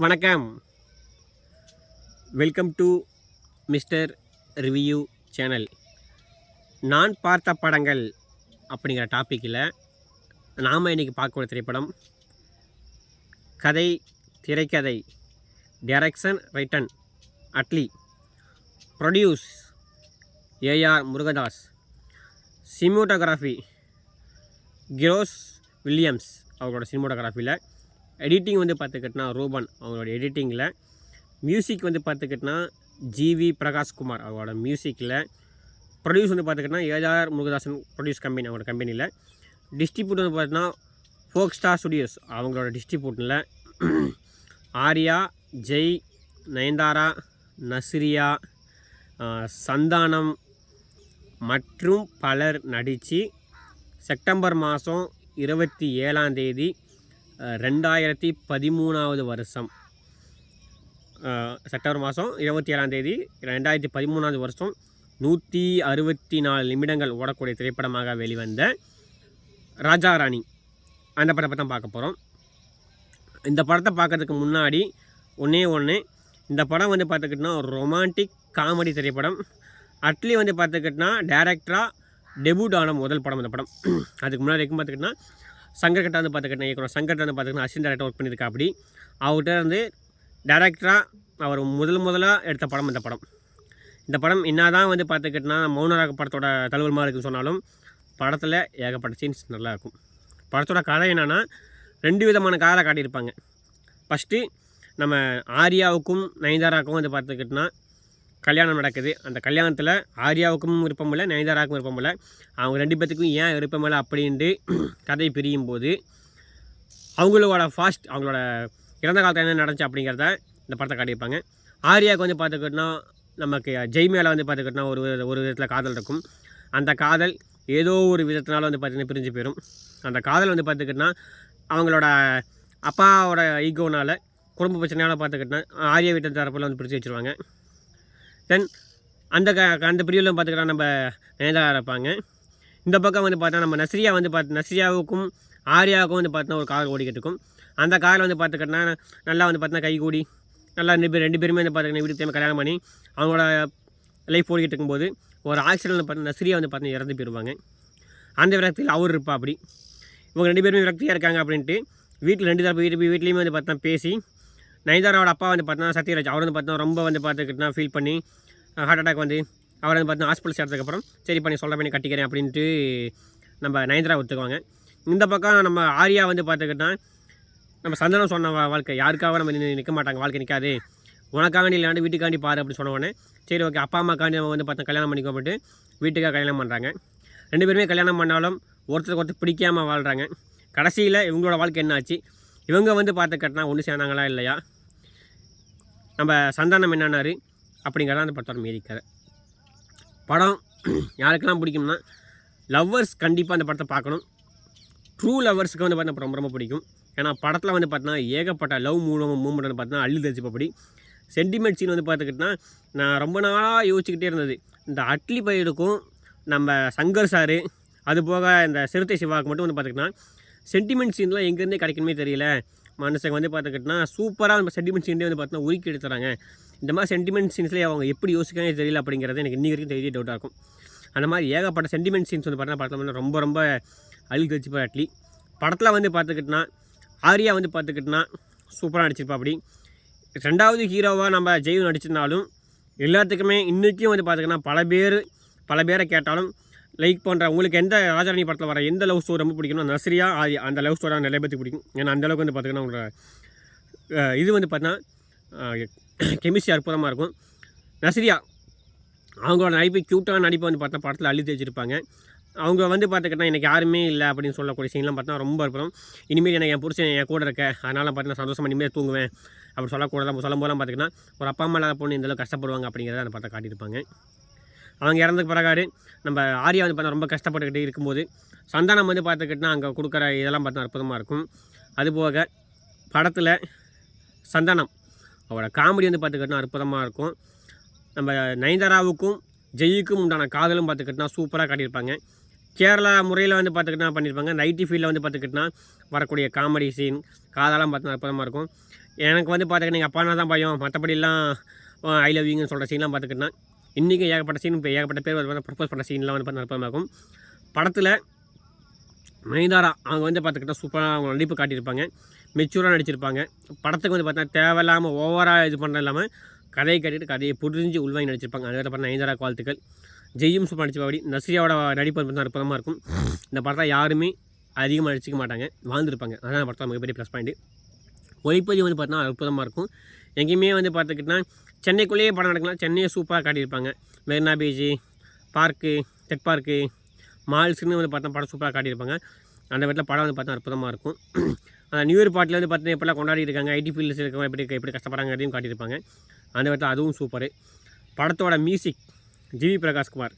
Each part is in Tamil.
வணக்கம். Welcome to mister review channel நான் பார்த்த படங்கள் அப்படிங்கிற டாப்பிக்கில் நாம் இன்றைக்கி பார்க்க ஒரு திரைப்படம் கதை திரைக்கதை direction written Atlee produce AR Murugadoss cinematography George Williams அவங்களோட சினிமோட்டோகிராஃபியில் எடிட்டிங் வந்து பார்த்துக்கிட்டனா ரூபன் அவங்களோட எடிட்டிங்கில் மியூசிக் வந்து பார்த்துக்கிட்டனா ஜிவி பிரகாஷ்குமார் அவரோட மியூசிக்கில் ப்ரொடியூஸ் வந்து பார்த்துக்கிட்டனா ஏஆர் முருகதாசன் ப்ரொடியூஸ் கம்பெனி அவங்களோட கம்பெனியில் டிஸ்ட்ரிபியூட் வந்து பார்த்தீங்கன்னா ஃபோக் ஸ்டார் ஸ்டுடியோஸ் அவங்களோட டிஸ்ட்ரிபியூட்டில் ஆர்யா ஜெய் நயன்தாரா நஸ்ரியா சந்தானம் மற்றும் பலர் நடித்து செப்டம்பர் மாதம் இருபத்தி ஏழாம் தேதி ரெண்டாயிரத்தி பதிமூணாவது வருஷம். செப்டம்பர் மாதம் இருபத்தி ஏழாம் தேதி ரெண்டாயிரத்தி பதிமூணாவது வருஷம் நூற்றி அறுபத்தி நாலு நிமிடங்கள் ஓடக்கூடிய திரைப்படமாக வெளிவந்த ராஜா ராணி. அந்த படத்தை தான் பார்க்க போகிறோம் இந்த படத்தை பார்க்கறதுக்கு முன்னாடி ஒன்றே ஒன்று இந்த படம் வந்து பார்த்துக்கிட்டோன்னா ஒரு ரொமான்டிக் காமெடி திரைப்படம். அட்லி வந்து பார்த்துக்கிட்டோன்னா டேரக்டராக டெபியூட் ஆன முதல் படம் இந்த படம். அதுக்கு முன்னாடி வரைக்கும் பார்த்துக்கிட்டோன்னா சங்கர்கிட்ட வந்து பார்த்துக்கிட்டேன் இயக்குனர் சங்கர்கிட்ட வந்து பார்த்துக்கிட்டேன் அசிஸ்டன்ட் டேரக்டர் ஒர்க் பண்ணியிருக்கா அப்படி. அவர்கிட்ட வந்து டேரக்டராக அவர் முதல் முதலாக எடுத்த படம் இந்த படம். இந்த படம் என்ன தான் வந்து பார்த்துக்கிட்டோன்னா மௌனராக படத்தோட தழுவல் இருக்குன்னு சொன்னாலும் படத்தில் ஏகப்பட்ட சீன்ஸ் நல்லாயிருக்கும் படத்தோட கதை என்னென்னா ரெண்டு விதமான கதை காட்டியிருப்பாங்க. ஃபஸ்ட்டு நம்ம ஆர்யாவுக்கும் நயன்தாராவுக்கும் வந்து பார்த்துக்கிட்டோன்னா கல்யாணம் நடக்குது. அந்த கல்யாணத்தில் ஆர்யாவுக்கும் விருப்பம் இல்லை நயன்தாராவுக்கும் விருப்பம் இல்லை. அவங்க ரெண்டு பேத்துக்கும் ஏன் விருப்பம் இல்லை அப்படின்ட்டு கதை பிரியும் போது அவங்களோட ஃபாஸ்ட் அவங்களோட இறந்த காலத்தில் என்ன நடந்துச்சு அப்படிங்கிறத இந்த படத்தை காட்டியிருப்பாங்க. ஆர்யாவுக்கு வந்து பார்த்துக்கிட்டோன்னா நமக்கு ஜெய் மேலே வந்து பார்த்துக்கிட்டோன்னா ஒரு வித- ஒரு விதத்தில் காதல் இருக்கும். அந்த காதல் ஏதோ ஒரு விதத்தினால வந்து பார்த்திங்கன்னா பிரிஞ்சு போயிடும் அந்த காதல் வந்து பார்த்துக்கிட்டோன்னா அவங்களோட அப்பாவோட ஈகோனால் குடும்ப பிரச்சனையால் பார்த்துக்கிட்டோன்னா ஆரிய வீட்டு தரப்பில் வந்து பிரித்து வச்சுருவாங்க. தென் அந்த க அந்த பிரிவில் பார்த்துக்கிட்டா நம்ம நயன்தாரா இருப்பாங்க இந்த பக்கம் வந்து பார்த்தா நம்ம நஸ்ரியா வந்து பார்த்து நஸ்ரியாவுக்கும் ஆர்யாவுக்கும் வந்து பார்த்தோன்னா ஒரு கார் ஓடிக்கிட்டு இருக்கும் அந்த காரில் வந்து பார்த்துக்கிட்டோன்னா நல்லா வந்து பார்த்தா கை கூடி நல்லா ரெண்டு பேர் ரெண்டு பேருமே வந்து பார்த்துக்கிட்டா வீட்டுக்கு தேவை கல்யாணம் பண்ணி அவங்களோட லைஃப் ஓடிக்கிட்டு இருக்கும்போது ஒரு ஆக்சிடென்ட் பார்த்து நஸ்ரியா வந்து பார்த்தா இறந்து போயிடுவாங்க. அந்த விரக்தியில் அவர் இருப்பா அப்படி. இவங்க ரெண்டு பேருமே விரக்தியாக இருக்காங்க அப்படின்ட்டு வீட்டில் ரெண்டு தரப்பு வீட்டு வீட்லேயுமே வந்து பார்த்தா பேசி நயன்தாராவோட அப்பா வந்து பார்த்தோன்னா சத்யராஜ். அவர் வந்து பார்த்தா ரொம்ப வந்து பார்த்துக்கிட்டா ஃபீல் பண்ணி ஹார்ட் அட்டாக் வந்து அவர் வந்து பார்த்தா ஹாஸ்பிட்டல் சேர்த்ததுக்கப்புறம் சரி பண்ணி சொல்ல பண்ணி கட்டிக்கிறேன் அப்படின்ட்டு நம்ம நயன்தாரா ஒத்துக்குவாங்க. இந்த பக்கம் நம்ம ஆர்யா வந்து பார்த்துக்கிட்டா நம்ம சந்தனம் சொன்ன வா- வாழ்க்கை. யாருக்காக நம்ம நிற்க மாட்டாங்க? வாழ்க்கை நிற்காது உனக்காண்டி இல்லாண்டு வீட்டுக்காண்டி பாரு அப்படின்னு சொன்ன உடனே சரி ஓகே அப்பா அம்மாக்காண்டி நம்ம வந்து பார்த்தா கல்யாணம் பண்ணிக்கோ போட்டு வீட்டுக்காக கல்யாணம் பண்ணுறாங்க ரெண்டு பேருமே கல்யாணம் பண்ணாலும் ஒருத்தருக்கு ஒருத்தர் பிடிக்காமல் வாழ்கிறாங்க கடைசியில் இவங்களோட வாழ்க்கை என்ன ஆச்சு இவங்க வந்து பார்த்து கட்டினா ஒன்று சேர்ந்தாங்களா இல்லையா? நம்ம சந்தானம் என்னன்னாரு அப்படிங்கிறத அந்த படத்தோட மீறி கதை. படம் யாருக்கெல்லாம் பிடிக்கும்னா லவ்வர்ஸ் கண்டிப்பாக அந்த படத்தை பார்க்கணும். ட்ரூ லவ்வர்ஸுக்கு வந்து பார்த்தா ரொம்ப ரொம்ப பிடிக்கும். ஏன்னா படத்தில் வந்து பார்த்தீங்கன்னா ஏகப்பட்ட லவ் மூலம் மூமெண்ட் வந்து பார்த்தீங்கன்னா அள்ளி தச்சுப்படி சென்டிமெண்ட் சீன் வந்து பார்த்துக்கிட்டா நான் ரொம்ப நாளாக யோசிச்சுக்கிட்டே இருந்தது. இந்த அட்லி பயிருக்கும் நம்ம சங்கர் சாரு அது போக இந்த சிறுத்தை சிவாவுக்கு மட்டும் வந்து பார்த்துக்கிட்டா சென்டிமெண்ட் சீன்லாம் எங்கேருந்தே கிடைக்கணுமே தெரியல. மனுஷங்க வந்து பார்த்துக்கிட்டா சூப்பராக நம்ம சென்டிமெண்ட் சீன்லேயே வந்து பார்த்தீங்கன்னா உருக்கி எடுத்துறாங்க. இந்த மாதிரி சென்டிமெண்ட் சீன்ஸ்லேயே அவங்க எப்படி யோசிக்கவே தெரியல அப்படிங்கிறது எனக்கு இன்னி வரைக்கும் தெரிய டவுட்டாக இருக்கும். அந்த மாதிரி ஏகப்பட்ட சென்டிமெண்ட் சீன்ஸ் வந்து பார்த்தோன்னா படத்தில் ரொம்ப ரொம்ப அழுகி வச்சுப்பா அட்லி. படத்தில் வந்து பார்த்துக்கிட்டனா ஆரியா வந்து பார்த்துக்கிட்டனா சூப்பராக நடிச்சிருப்பா அப்படி. ரெண்டாவது ஹீரோவாக நம்ம ஜெய் நடிச்சிருந்தாலும் எல்லாத்துக்குமே இன்றைக்கும் வந்து பார்த்துக்கிட்டனா பல பேர் பல பேரை கேட்டாலும் லைக் பண்ணுற உங்களுக்கு எந்த ராஜாராணி படத்தில் வர எந்த லவ் ஸ்டோரி ரொம்ப பிடிக்கும் நர்சரியா ஆர்யா அந்த லவ் ஸ்டோரி நிறைய பேருக்கு பிடிக்கும். ஏன்னா அந்த அளவுக்கு வந்து பார்த்திங்கன்னா உங்களோட இது வந்து பார்த்தீங்கன்னா கெமிஸ்ட்ரி அற்புதமாக இருக்கும். நஸ்ரியா அவங்களோட நடிப்பு க்யூட்டான நடிப்பை வந்து பார்த்தா படத்தில் அள்ளி தேய்ச்சிருப்பாங்க. அவங்க வந்து பார்த்துக்கிட்டா எனக்கு யாருமே இல்லை அப்படின்னு சொல்லக்கூடிய சீன்லாம் பார்த்தா ரொம்ப அற்புதம். இனிமேல் எனக்கு என் புருஷன் என் கூட இருக்க அதனால் பார்த்தீங்கன்னா சந்தோஷமாக இனிமேல் தூங்குவேன். அப்படி சொல்லக்கூடாது சொல்லும் போதெல்லாம் பார்த்திங்கன்னா ஒரு அப்பா அம்மா இல்லாத பொண்ணு இந்தளவு கஷ்டப்படுவாங்க அப்படிங்கிறத அந்த பார்த்தா காட்டியிருப்பாங்க. அவங்க இறந்ததுக்கு பிறகாடு நம்ம ஆரியா வந்து பார்த்தா ரொம்ப கஷ்டப்பட்டுக்கிட்டு இருக்கும்போது சந்தானம் வந்து பார்த்துக்கிட்டா அங்கே கொடுக்குற இதெல்லாம் பார்த்தா அற்புதமாக இருக்கும். அதுபோக படத்தில் சந்தானம் அவரோட காமெடி வந்து பார்த்துக்கிட்டா அற்புதமாக இருக்கும். நம்ம நயன்தாராவுக்கும் ஜெய்க்கும் உண்டான காதலும் பார்த்துக்கிட்டா சூப்பராக காட்டியிருப்பாங்க. கேரளா முறையில் வந்து பார்த்துக்கிட்டா பண்ணியிருப்பாங்க. நைட்டி ஃபீல்டில் வந்து பார்த்துக்கிட்டா வரக்கூடிய காமெடி சீன் காதெல்லாம் பார்த்தா அற்புதமாக இருக்கும். எனக்கு வந்து பார்த்துக்கிட்டு எங்கள் அப்பானா தான் பயம் மற்றபடிலாம் ஐ லவ் யூங்கன்னு சொல்கிற சீன்லாம் பார்த்துக்கிட்டேன் இன்றைக்கும் ஏகப்பட்ட சீன் இப்போ ஏகப்பட்ட பேர் வந்து ப்ரப்போஸ் பண்ண சீன்லாம் வந்து பார்த்து நடப்பமாகும் படத்தில் மைதாரா அவங்க வந்து பார்த்துக்கிட்டா சூப்பராக அவங்க நடிப்பு காட்டியிருப்பாங்க. மெச்சூராக நடிச்சிருப்பாங்க. படத்துக்கு வந்து பார்த்தா தேவையில்லாமல் ஓவராக இது பண்ணுறது இல்லாமல் கதையை கட்டிட்டு கதையை புரிஞ்சு உள்வாங்கி நடிச்சிருப்பாங்க. அதை பார்த்தா நயன்தாரா வாழ்த்துக்கள். ஜெய்யும் சூப்பர் நடிச்சபடி நஸ்ரியாவோட நடிப்பு வந்து அற்புதமாக இருக்கும். இந்த படத்தை யாருமே அதிகமாக நடிச்சிக்க மாட்டாங்க. வாழ்ந்துருப்பாங்க. அதான் படத்தில் மிகப்பெரிய ப்ளஸ் பாயிண்ட்டு ஒளிப்பதிவு வந்து பார்த்தீங்கன்னா அற்புதமாக இருக்கும். எங்கேயுமே வந்து பார்த்துக்கிட்டா சென்னைக்குள்ளேயே படம் நடக்கலாம். சென்னையை சூப்பராக காட்டியிருப்பாங்க. மெரினா பீச்சு பார்க்கு டெட் பார்க்கு மால்ஸ்னு வந்து பார்த்தா படம் சூப்பராக காட்டியிருப்பாங்க. அந்த இடத்துல படம் வந்து பார்த்தா அற்புதமாக இருக்கும். அந்த நியூ இயர் பாட்டில் வந்து பார்த்தீங்கன்னா எப்படிலாம் கொண்டாடி இருக்காங்க. ஐடி ஃபீல்ட்ஸ் இருக்கவங்க எப்படி எப்படி கஷ்டப்படுறாங்கிறதையும் காட்டியிருப்பாங்க. அந்த இடத்துல அதுவும் சூப்பர் படத்தோட மியூசிக் ஜிவி பிரகாஷ்குமார்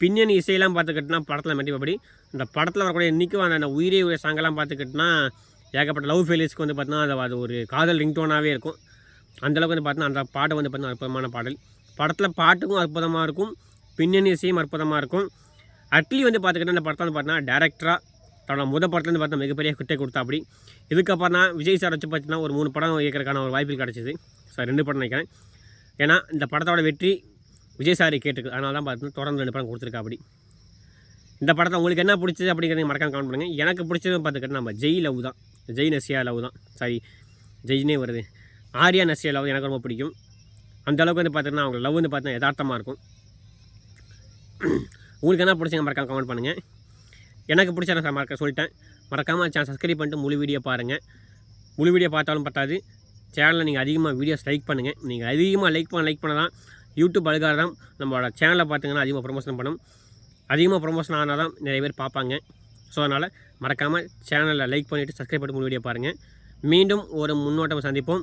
பின்னணி இசையெல்லாம் பார்த்துக்கிட்டோன்னா படத்தில் மட்டும்படி இந்த படத்தில் வரக்கூடிய இன்றைக்கும் அந்த உயிரே உயிர் சாங்கெல்லாம் பார்த்துக்கிட்டோன்னா ஏகப்பட்ட லவ் ஃபெயிலியர்ஸ்க்கு வந்து பார்த்தீங்கன்னா அது அது ஒரு காதல் ரிங்டோனாகவே இருக்கும். அந்தளவுக்கு வந்து பார்த்தீங்கன்னா அந்த பாட்டு வந்து பார்த்தீங்கன்னா அற்புதமான பாடல். படத்தில் பாட்டுக்கும் அற்புதமாக இருக்கும் பின்னணி இசையும் அற்புதமாக இருக்கும். அட்லி வந்து பார்த்துக்கிட்டா இந்த படத்தை வந்து பார்த்தீங்கன்னா டேரக்டராக தன்னோட முத படத்துலேருந்து பார்த்தா மிகப்பெரிய குட்டை கொடுத்தா அப்படி இதுக்கப்புறம் தான் விஜய் சார் வச்சு பார்த்தீங்கன்னா ஒரு மூணு படம் இயக்கிறதுக்கான ஒரு வாய்ப்பு கிடச்சிது. சார் ரெண்டு படம் நினைக்கிறேன். ஏன்னா இந்த படத்தோட வெற்றி விஜய் சார் கேட்டுருக்கு. அதனால தான் பார்த்தீங்கன்னா தொடர்ந்து ரெண்டு படம் கொடுத்துருக்கா அப்படி இந்த படத்தை உங்களுக்கு என்ன பிடிச்சது அப்படிங்கிறத மறக்காம கமெண்ட் பண்ணுங்கள் எனக்கு பிடிச்சது பார்த்துக்கிட்டு நம்ம ஜெய் லவ் தான். ஜெய் நசியா லவ் தான். சாரி ஜெயினே வருது. ஆர்யா நஸ்ரியா லவ் எனக்கு ரொம்ப பிடிக்கும். அந்த அளவுக்கு வந்து பார்த்தீங்கன்னா அவங்க லவ் வந்து பார்த்தீங்கன்னா யதார்த்தமாக இருக்கும். உங்களுக்கு என்ன பிடிச்சங்க மறக்காம கமெண்ட் பண்ணுங்கள் எனக்கு பிடிச்ச நான் மறக்க சொல்லிட்டேன். மறக்காமல் சேனல் சப்ஸ்கிரைப் பண்ணிட்டு முழு வீடியோ பாருங்கள் முழு வீடியோ பார்த்தாலும் பத்தாது. சேனலில் நீங்கள் அதிகமாக வீடியோஸ் லைக் பண்ணுங்கள் நீங்கள் அதிகமாக லைக் பண்ண லைக் பண்ண தான் யூடியூப் அழுகாரம் நம்மளோட சேனலை பார்த்தீங்கன்னா அதிகமாக ப்ரொமோஷன் பண்ணும் அதிகமாக ப்ரொமோஷன் ஆனால் தான் நிறைய பேர் பார்ப்பாங்க. ஸோ அதனால் மறக்காமல் சேனலில் லைக் பண்ணிவிட்டு சப்ஸ்கிரைப் பண்ணிட்டு முழு வீடியோ பாருங்கள் மீண்டும் ஒரு முன்னோட்டம் சந்திப்போம்.